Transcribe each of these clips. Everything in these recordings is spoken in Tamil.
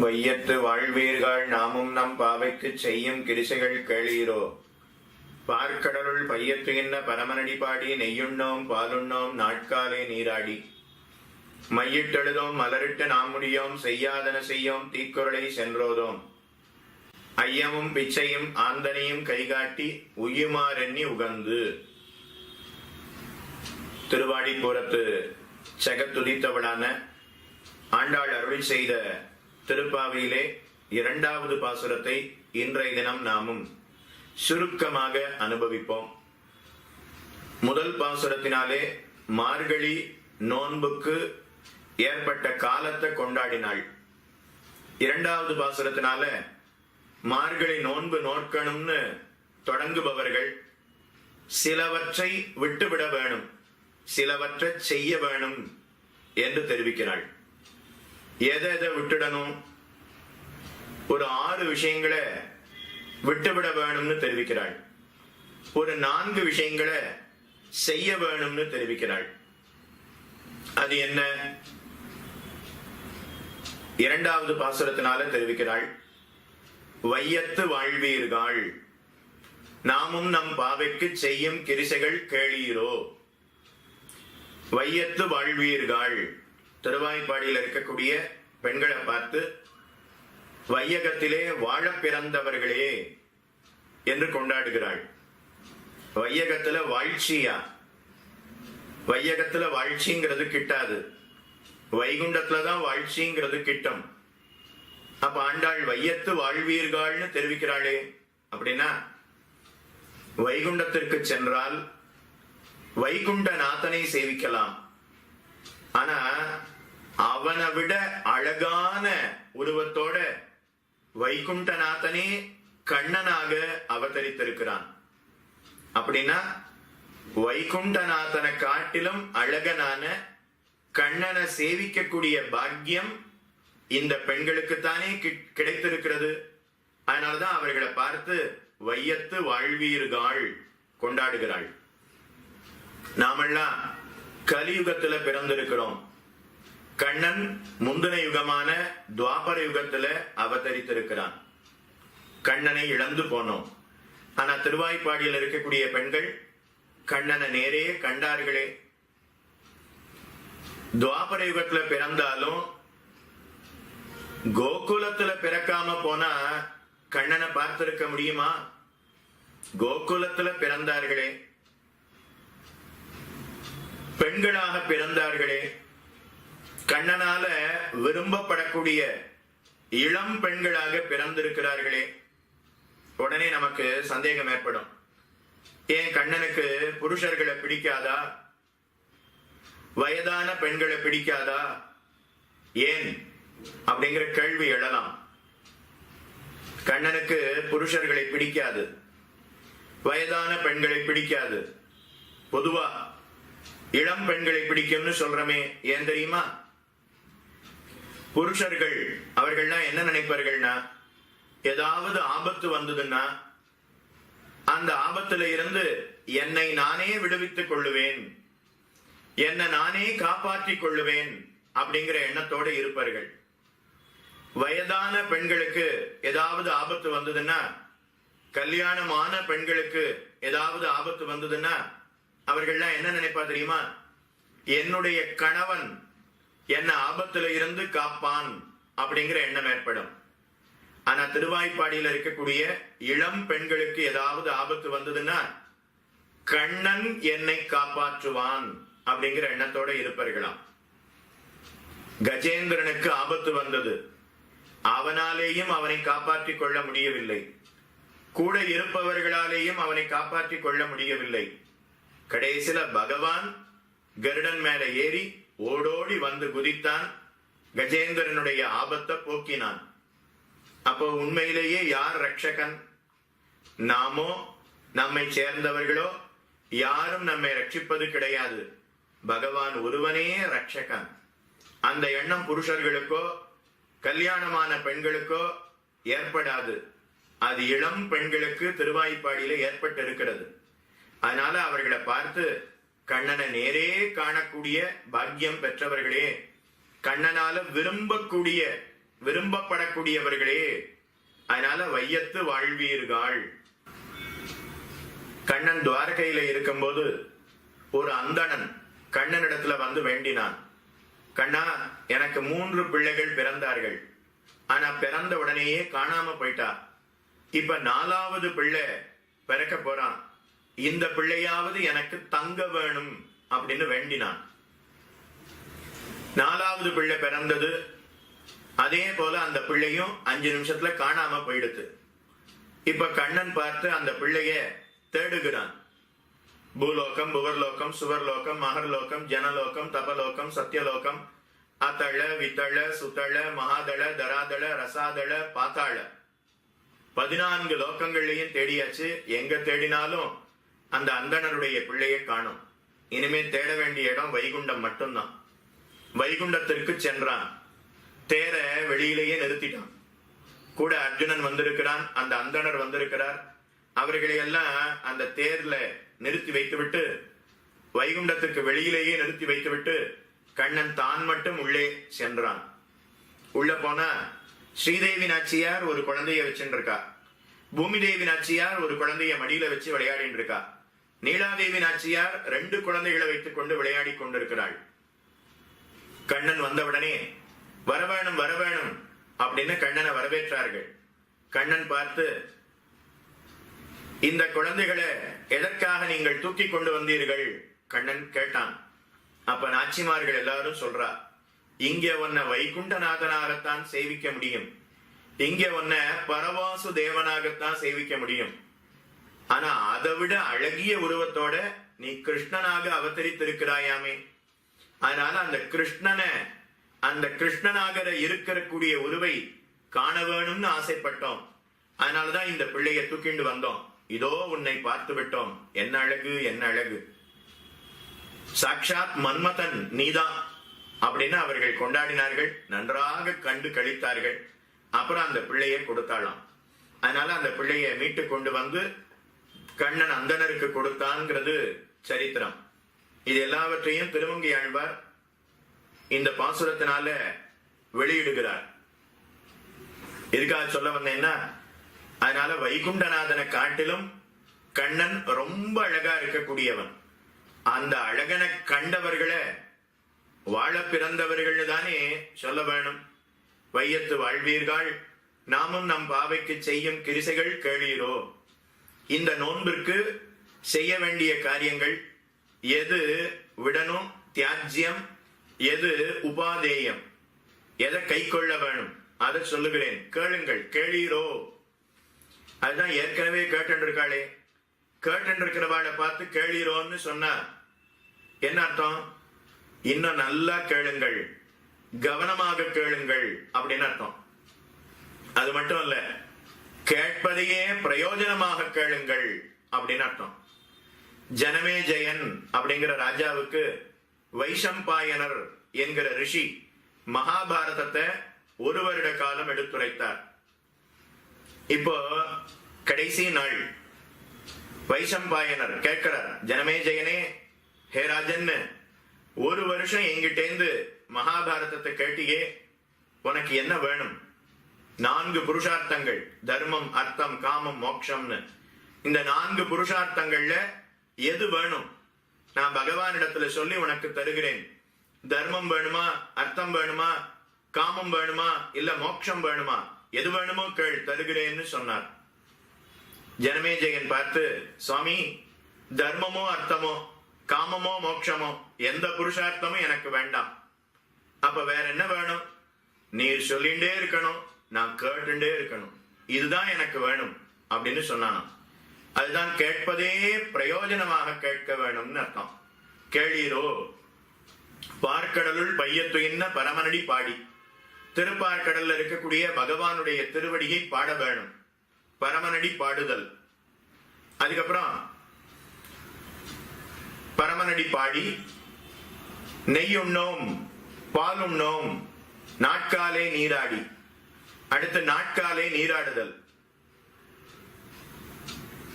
வையத்து வாழ்வீர்கள் நாமும் நம் பாவைக்குச் செய்யும் கிரிசைகள் கேளீரோ? பார்க்கடலுள் பையத்து இன்ன பரமனடி பாடி நெய்யுண்ணோம் பாலுண்ணோம் நாட்காலே நீராடி. மையிட்டெழுதோம் மலரிட்டு நாம் முடியோம் செய்யாதன செய்யோம் தீக்குறளை சென்றோதோம். ஐயமும் பிச்சையும் ஆந்தனையும் கைகாட்டி உயுமாறெண்ணி உகந்து. திருவாடிப்புறத்து செகத்துதித்தவளான ஆண்டாள் அருள் செய்த திருப்பாவையிலே இரண்டாவது பாசுரத்தை இன்றைய தினம் நாமும் சுருக்கமாக அனுபவிப்போம். முதல் பாசுரத்தினாலே மார்கழி நோன்புக்கு ஏற்பட்ட காலத்தை கொண்டாடினாள். இரண்டாவது பாசுரத்தினால மார்கழி நோன்பு நோக்கணும்னு தொடங்குபவர்கள் சிலவற்றை விட்டுவிட வேணும் சிலவற்றை செய்ய வேணும் என்று தெரிவிக்கிறாள். எதை எதை விட்டுடணும்? ஒரு ஆறு விஷயங்களை விட்டுவிட வேணும்னு தெரிவிக்கிறாள். ஒரு நான்கு விஷயங்களை செய்ய வேணும்னு தெரிவிக்கிறாள். அது என்ன? இரண்டாவது பாசுரத்தினால தெரிவிக்கிறாள். வையத்து வாழ்வீர்கள். நாமும் நம் பாவைக்கு செய்யும் கிரிசைகள் கேளீரோ. வையத்து வாழ்வீர்கள். திருவாய்ப்பாடியில் இருக்கக்கூடிய பெண்களை பார்த்து வையகத்திலே வாழ பிறந்தவர்களே என்று கொண்டாடுகிறாள். வையகத்துல வாழ்ச்சியா? வையகத்துல வாழ்ச்சிங்கிறது கிட்டாது. வைகுண்டத்துலதான் வாழ்ச்சிங்கிறது கிட்டும். அப்ப ஆண்டாள் வையத்து வாழ்வீர்கள்னு தெரிவிக்கிறாளே. அப்படின்னா வைகுண்டத்திற்கு சென்றால் வைகுண்ட நாதனை சேவிக்கலாம். ஆனா அவனை விட அழகான உருவத்தோட வைகுண்டநாதனே கண்ணனாக அவதரித்திருக்கிறான். அப்படின்னா வைகுண்டநாதனை காட்டிலும் அழகனான கண்ணனை சேவிக்கக்கூடிய பாக்கியம் இந்த பெண்களுக்குத்தானே தானே கிடைத்திருக்கிறது. அதனாலதான் அவர்களை பார்த்து வையத்து வாழ்வீர்கள் கொண்டாடுகிறாள். நாமெல்லாம் கலியுகத்துல பிறந்திருக்கிறோம். கண்ணன் முந்தின யுகமான துவாபர யுகத்துல அவதரித்திருக்கிறான். கண்ணனை இழந்து போனோம். ஆனா திருவாய்ப்பாடியில் இருக்கக்கூடிய பெண்கள் கண்ணனை நேரே கண்டார்களே. துவாபர யுகத்துல பிறந்தாலும் கோகுலத்துல பிறக்காம போனா கண்ணனை பார்த்திருக்க முடியுமா? கோகுலத்துல பிறந்தார்களே. பெண்களாக பிறந்தார்களே. கண்ணனால விரும்பப்படக்கூடிய இளம் பெண்களாக பிறந்திருக்கிறார்களே. உடனே நமக்கு சந்தேகம் ஏற்படும். ஏன் கண்ணனுக்கு புருஷர்களை பிடிக்காதா? வயதான பெண்களை பிடிக்காதா? ஏன்? அப்படிங்கிற கேள்வி எழலாம். கண்ணனுக்கு புருஷர்களை பிடிக்காது. வயதான பெண்களை பிடிக்காது. பொதுவா இளம் பெண்களை பிடிக்கும்னு சொல்றமே ஏன் தெரியுமா? புருஷர்கள் அவர்கள்லாம் என்ன நினைப்பார்கள்னா ஏதாவது ஆபத்து வந்ததுன்னா அந்த ஆபத்துல இருந்து என்னை நானே விடுவித்துக் கொள்ளுவேன் என்னை நானே காப்பாற்றிக் கொள்ளுவேன் அப்படிங்கிற எண்ணத்தோடு இருப்பார்கள். வயதான பெண்களுக்கு ஏதாவது ஆபத்து வந்ததுன்னா கல்யாணமான பெண்களுக்கு ஏதாவது ஆபத்து வந்ததுன்னா அவர்கள்லாம் என்ன நினைப்பா தெரியுமா? என்னுடைய கணவன் என்ன ஆபத்துல இருந்து காப்பான் அப்படிங்கிற எண்ணம் ஏற்படும். ஆனா திருவாய்ப்பாடியில இருக்கக்கூடிய இளம் பெண்களுக்கு ஏதாவது ஆபத்து வந்ததுன்னா கண்ணன் என்னை காப்பாற்றுவான் அப்படிங்கிற எண்ணத்தோட இருப்பார்களாம். கஜேந்திரனுக்கு ஆபத்து வந்தது. அவனாலேயும் அவனை காப்பாற்றிக் கொள்ள முடியவில்லை. கூட இருப்பவர்களாலேயும் அவனை காப்பாற்றிக் கொள்ள முடியவில்லை. கடைசியில பகவான் கருடன் மேல ஏறி ஓடோடி வந்து குதித்தான். கஜேந்திரனுடைய ஆபத்தை போக்கினான். அப்போ உண்மையிலேயே யார் ரட்சகன்? நாமோ நம்மை சேர்ந்தவர்களோ யாரும் நம்மை ரட்சிப்பது கிடையாது. பகவான் ஒருவனே ரட்சகன். அந்த எண்ணம் புருஷர்களுக்கோ கல்யாணமான பெண்களுக்கோ ஏற்படாது. அது இளம் பெண்களுக்கு திருவாய்ப்பாடியில ஏற்பட்டிருக்கிறது. அதனால அவர்களை பார்த்து கண்ணனை நேரே காணக்கூடிய பாக்கியம் பெற்றவர்களே கண்ணனால விரும்பக்கூடிய விரும்பப்படக்கூடியவர்களே அதனால வையத்து வாழ்வீர்கள் கண்ணன் துவாரகையில இருக்கும்போது ஒரு அந்தணன் கண்ணனிடத்துல வந்து வேண்டினான். கண்ணா எனக்கு மூன்று பிள்ளைகள் பிறந்தார்கள். ஆனா பிறந்த உடனேயே காணாம போயிட்டா. இப்ப நாலாவது பிள்ளை பிறக்க போறான். இந்த பிள்ளையாவது எனக்கு தங்க வேணும் அப்படின்னு வேண்டினான். நாலாவது பிள்ளை பிறந்தது. அதே போல அந்த பிள்ளையும் அஞ்சு நிமிஷத்துல காணாம போயிடுது. இப்ப கண்ணன் பார்த்து அந்த பிள்ளைய தேடுகிறான். பூலோகம் புவர்லோகம் சுவர்லோகம் மகர்லோகம் ஜனலோகம் தபலோகம் சத்தியலோகம் அத்தள வித்தள சுத்தள மகாதள தராதள ரசாதள பாத்தாள. பதினான்கு லோகங்கள்லையும் தேடியாச்சு. எங்க தேடினாலும் அந்த அந்தணருடைய பிள்ளையை காணும். இனிமே தேட வேண்டிய இடம் வைகுண்டம் மட்டும்தான். வைகுண்டத்திற்கு சென்றான். தேர வெளியிலேயே நிறுத்திட்டான். கூட அர்ஜுனன் வந்திருக்கிறான் அந்த அந்தணர் வந்திருக்கிறார். அவர்களை எல்லாம் அந்த தேர்ல நிறுத்தி வைத்துவிட்டு வைகுண்டத்துக்கு வெளியிலேயே நிறுத்தி வைத்துவிட்டு கண்ணன் தான் மட்டும் உள்ளே சென்றான். உள்ள போனா ஸ்ரீதேவி நாச்சியார் ஒரு குழந்தைய வச்சுருக்கா பூமி தேவி நாச்சியார் ஒரு குழந்தைய மடியில வச்சு விளையாடிட்டு இருக்கா நீலாதேவி நாச்சியார் ரெண்டு குழந்தைகளை வைத்துக் கொண்டு விளையாடி கொண்டிருக்கிறாள். கண்ணன் வந்தவுடனே வரவேணும் வரவேணும் அப்படின்னு கண்ணனை வரவேற்றார்கள். கண்ணன் பார்த்து இந்த குழந்தைகளை எதற்காக நீங்கள் தூக்கி கொண்டு வந்தீர்கள்? கண்ணன் கேட்டான். அப்ப நாச்சிமார்கள் எல்லாரும் சொல்றா இங்க உன்னை வைகுண்டநாதனாகத்தான் சேவிக்க முடியும். இங்க உன்னை பரவாசு தேவனாகத்தான் சேவிக்க முடியும். ஆனா அதை விட அழகிய உருவத்தோட நீ கிருஷ்ணனாக அவதரித்திருக்கிறாயாமே. அதனால அந்த கிருஷ்ணனை அந்த கிருஷ்ணனாக இருக்கக்கூடிய உருவை காண வேணும்னு ஆசைப்பட்டோம். அதனாலதான் இந்த பிள்ளைய தூக்கிண்டு வந்தோம். இதோ உன்னை பார்த்து விட்டோம். என்ன அழகு என்ன அழகு. சாக்ஷாத் மன்மதன் நீதான். அப்படின்னு அவர்கள் கொண்டாடினார்கள். நன்றாக கண்டு கழித்தார்கள். அப்புறம் அந்த பிள்ளையை கொடுத்தாளாம். அதனால அந்த பிள்ளையை மீட்டு கொண்டு வந்து கண்ணன் அந்தனருக்கு கொடுத்தான்ங்கிறது சரித்திரம். இது எல்லாவற்றையும் திருமங்கி ஆழ்வார் இந்த பாசுரத்தினால வெளியிடுகிறார். எதுக்காக சொல்ல வந்தேன்னா அதனால வைகுண்டநாதனை காட்டிலும் கண்ணன் ரொம்ப அழகா இருக்கக்கூடியவன். அந்த அழகனை கண்டவர்களை வாழ பிறந்தவர்கள் தானே சொல்ல வேணும். வையத்து வாழ்வீர்கள் நாமும் நம் பாவைக்கு செய்யும் கிரிசைகள் கேளீரோ? இந்த நோன்பிற்கு செய்ய வேண்டிய காரியங்கள் எது விடணும் தியாஜ்யம் எது உபாதேயம்? எதை கை கொள்ள வேணும்? அதை சொல்லுகிறேன். கேளுங்கள். கேளீரோ? அதுதான் ஏற்கனவே கேட்டுருக்காளே கேட்டுருக்கிறவாளை பார்த்து கேளீரோன்னு சொன்னா என்ன அர்த்தம்? இன்னும் நல்லா கேளுங்கள். கவனமாக கேளுங்கள் அப்படின்னு அர்த்தம். அது மட்டும் இல்லை. கேட்பதையே பிரயோஜனமாக கேளுங்கள் அப்படின்னு அர்த்தம். ஜனமே ஜெயன் அப்படிங்கிற ராஜாவுக்கு வைஷம்பாயனர் என்கிற ரிஷி மகாபாரதத்தை ஒரு வருட காலம் எடுத்துரைத்தார். இப்போ கடைசி நாள். வைஷம்பாயனர் கேட்கிறார் ஜனமே ஜெயனே ஹே ராஜன் ஒரு வருஷம் எங்கிட்டேந்து மகாபாரதத்தை கேட்டியே உனக்கு என்ன வேணும்? நான்கு புருஷார்த்தங்கள் தர்மம் அர்த்தம் காமம் மோட்சம்னு இந்த நான்கு புருஷார்த்தங்கள்ல எது வேணும்? நான் பகவானிடத்துல சொல்லி உனக்கு தருகிறேன். தர்மம் வேணுமா அர்த்தம் வேணுமா காமம் வேணுமா இல்ல மோட்சம் வேணுமா? எது வேணுமோ கேள் தருகிறேன்னு சொன்னார். ஜனமேஜயன் பார்த்து சுவாமி தர்மமோ அர்த்தமோ காமமோ மோட்சமோ எந்த புருஷார்த்தமும் எனக்கு வேண்டாம். அப்ப வேற என்ன வேணும்? நீர் சொல்லிண்டே இருக்கணும். நான் கேட்டுண்டே இருக்கணும். இதுதான் எனக்கு வேணும் அப்படின்னு சொன்னானாம். அதுதான் கேட்பதே பிரயோஜனமாக கேட்க வேணும்னு அர்த்தம். கேளீரோ பார்க்கடலுள் பையத்துயின்ன பரமனடி பாடி. திருப்பார்க்கடல்ல இருக்கக்கூடிய பகவானுடைய திருவடியை பாட வேணும். பரமனடி பாடுதல். அதுக்கப்புறம் பரமனடி பாடி நெய்யுண்ணோம் பால் உண்ணோம் நாட்காலே நீராடி. அடுத்து நாட்காலே நீராடுதல்.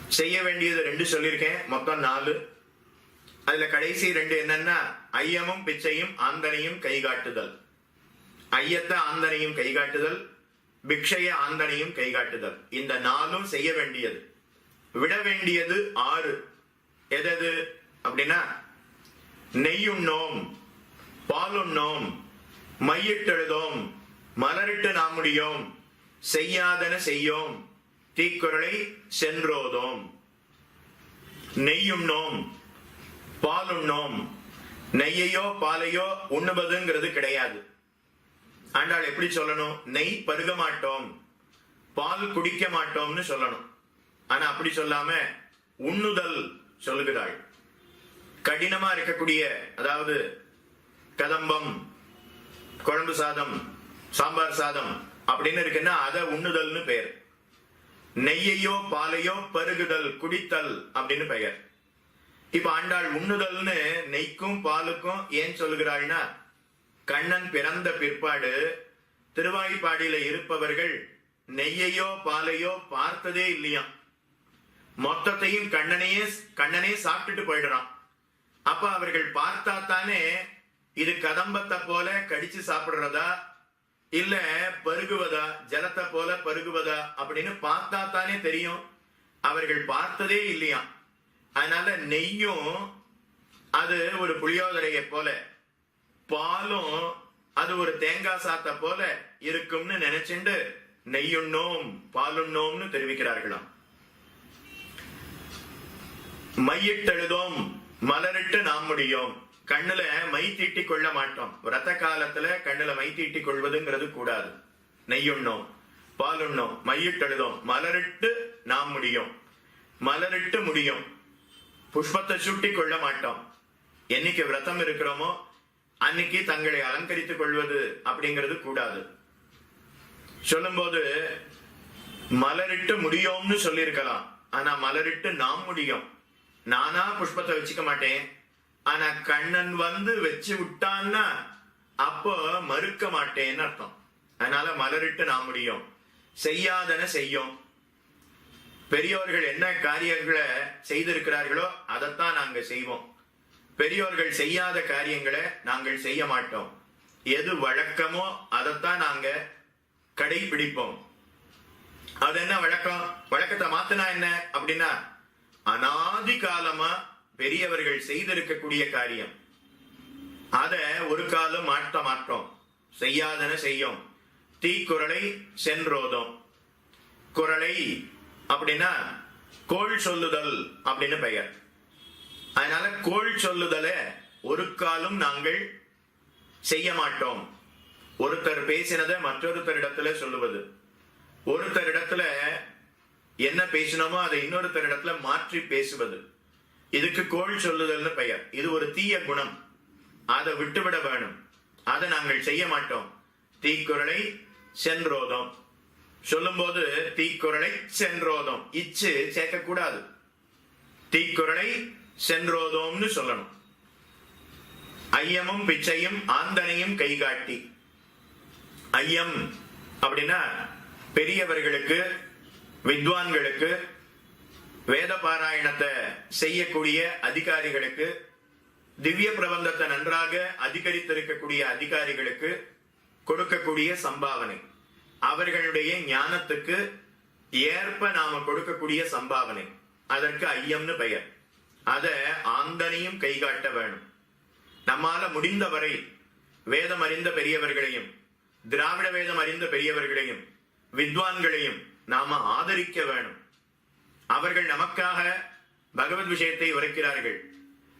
செய்ய வேண்டியது ரெண்டு சொல்லியிருக்கேன். மொத்தம் நாலு. அதுல கடைசி ரெண்டு என்னன்னா ஐயமும் பிச்சையும் ஆந்தனையும் கை காட்டுதல் ஆந்தனையும் கைகாட்டுதல் பிக்ஷைய ஆந்தனையும் கைகாட்டுதல். இந்த நாளும் செய்ய வேண்டியது. விட வேண்டியது ஆறு. எதது? அப்படின்னா நெய்யுண்ணோம் பாலுண்ணோம் மையிட்டெழுதோம் மலரிட்டு நாமுடியோம் செய்யாதன செய்யோம். தீக்குறளை சென்றோதோம். நெய்யுண்ணோம் பாலுண்ணோம் நெய்யையோ பாலையோ உண்ணுவதுங்கிறது கிடையாது. ஆண்டாள் எப்படி சொல்லணும்? நெய் பருக மாட்டோம். பால் குடிக்க மாட்டோம்னு சொல்லணும். ஆனா அப்படி சொல்லாம உண்ணுதல் சொல்லுகிறாள். கடினமா இருக்கக்கூடிய அதாவது கதம்பம் குழம்பு சாதம் சாம்பார் சாதம் அப்படின்னு இருக்குன்னா அதை உண்ணுதல்னு பெயர். நெய்யையோ பாலையோ பருகுதல் குடித்தல் அப்படின்னு பெயர். இப்ப ஆண்டாள் உண்ணுதல்னு நெய்க்கும் பாலுக்கும் ஏன் சொல்கிறாள்னா கண்ணன் பிறந்த பிற்பாடு திருவாய்ப்பாடியில இருப்பவர்கள் நெய்யையோ பாலையோ பார்த்ததே இல்லையாம். மொத்தத்தையும் கண்ணனையே கண்ணனே சாப்பிட்டுட்டு போயிடுறான். அப்ப அவர்கள் பார்த்தா தானே இது கதம்பத்தை போல கடிச்சு சாப்பிடுறதா இல்ல பருகுவதா? ஜலத்தை போல பருகுவதா? அப்படின்னு பார்த்தா தானே தெரியும். அவர்கள் பார்த்ததே இல்லையாம் அதனால நெய்யும் அது ஒரு புளியோதரையை போல பாலும் அது ஒரு தேங்காய் சாத்த போல இருக்கும்னு நினைச்சுண்டு நெய்யுண்ணோம் பாலுண்ணோம்னு தெரிவிக்கிறார்களாம். மையிட்டெழுதோம் மலரிட்டு நாம் முடியும். கண்ணுல மை தீட்டிக் கொள்ள மாட்டோம். ரத்த காலத்துல கண்ணுல மை தீட்டிக் கொள்வதுங்கிறது கூடாது. நெய்யுண்ணோம் பாலுண்ணோம் மையிட்டெழுதோம் மலரிட்டு நாம் முடியும். மலரிட்டு முடியும். புஷ்பத்தை சுட்டி கொள்ள மாட்டோம். என்னைக்கு விரதம் இருக்கிறோமோ அன்னைக்கு தங்களை அலங்கரித்துக் கொள்வது அப்படிங்கிறது கூடாது. சொல்லும்போது மலரிட்டு முடியும்னு சொல்லியிருக்கலாம். ஆனா மலரிட்டு நாம் முடியும். நானா புஷ்பத்தை வச்சுக்க மாட்டேன். ஆனா கண்ணன் வந்து வச்சு விட்டான்னா அப்போ மறுக்க மாட்டேன்னு அர்த்தம். அதனால மலரிட்டு நான் முடியும். செய்யாதன செய்யும். பெரியோர்கள் என்ன காரியங்களை செய்திருக்கிறார்களோ அதைத்தான் நாங்க செய்வோம். பெரியோர்கள் செய்யாத காரியங்களை நாங்கள் செய்ய மாட்டோம். எது வழக்கமோ அதைத்தான் நாங்க கடைபிடிப்போம். அது என்ன வழக்கம்? வழக்கத்தை மாத்தினா என்ன அப்படின்னா அனாதி காலமா பெரியவர்கள் செய்திருக்கக்கூடிய காரியம். அத ஒரு காலம் மாற்ற மாட்டோம் செய்யாதன செய்யும். தீக்குறளை சென்றோதும். குரலை அப்படின்னா கோள் சொல்லுதல் அப்படின்னு பெயர். அதனால கோள் சொல்லுதல ஒரு காலம் நாங்கள் செய்ய மாட்டோம். ஒருத்தர் பேசினதை மற்றொருத்தரிடத்துல சொல்லுவது. ஒருத்தர் இடத்துல என்ன பேசினோமோ அதை இன்னொருத்தர் இடத்துல மாற்றி பேசுவது. இதுக்கு கோள் சொல்லுதல்னு பெயர். இது ஒரு தீய குணம். அதை விட்டுவிட வேணும். அதை நாங்கள் செய்ய மாட்டோம். தீக்குறளை சென்றோதோம். சொல்லும்போது தீக்குறளை சென்றோதோம். இச்சு சேர்க்கக்கூடாது. தீக்குறளை சென்றோதோம்னு சொல்லணும். ஐயமும் பிச்சையும் ஆந்தனையும் கைகாட்டி. ஐயம் அப்படின்னா பெரியவர்களுக்கு வித்வான்களுக்கு வேத பாராயணத்தை செய்யக்கூடிய அதிகாரிகளுக்கு திவ்ய பிரபந்தத்தை நன்றாக அதிகரித்திருக்கக்கூடிய அதிகாரிகளுக்கு கொடுக்கக்கூடிய சம்பாவனை. அவர்களுடைய ஞானத்துக்கு ஏற்ப நாம கொடுக்கக்கூடிய சம்பாவனை. அதற்கு ஐயம்னு பெயர். அத ஆந்தனையும் கைகாட்ட வேணும். நம்மால முடிந்தவரை வேதம் அறிந்த பெரியவர்களையும் திராவிட வேதம் அறிந்த பெரியவர்களையும் வித்வான்களையும் நாம ஆதரிக்க வேணும். அவர்கள் நமக்காக பகவத் விஷயத்தை உரைக்கிறார்கள்.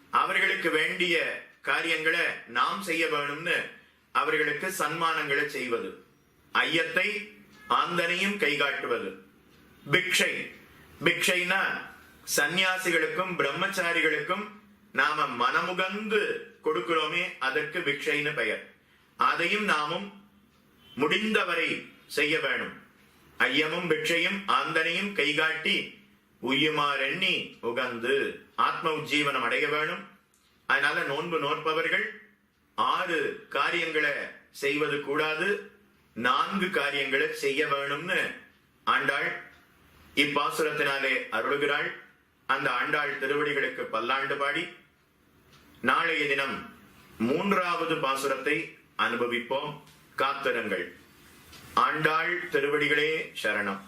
அவர்களுக்கு வேண்டிய காரியங்களை நாம் செய்ய வேணும்னு அவர்களுக்கு சன்மானங்களை செய்வது. ஐயத்தை ஆந்தனையும் கைகாட்டுவது. பிக்ஷை. பிக்ஷைனா சந்நியாசிகளுக்கும் பிரம்மச்சாரிகளுக்கும் நாம மனமுகந்து கொடுக்கிறோமே அதற்கு பிக்ஷைன்னு பெயர். அதையும் நாமும் முடிந்தவரை செய்ய வேணும். ஐயமும் பிக்ஷையும் ஆந்தனையும் கைகாட்டி உய்யுமாறெண்ணி உகந்து ஆத்ம உஜ்ஜீவனம் அடைய வேணும். அதனால நோன்பு நோற்பவர்கள் ஆறு காரியங்களை செய்வது கூடாது. நான்கு காரியங்களை செய்ய வேணும்னு ஆண்டாள் இப்பாசுரத்தினாலே அருளுகிறாள். அந்த ஆண்டாள் திருவடிகளுக்கு பல்லாண்டு பாடி நாளைய தினம் மூன்றாவது பாசுரத்தை அனுபவிப்போம். காத்திருங்கள். ஆண்டாள் திருவடிகளே சரணம்.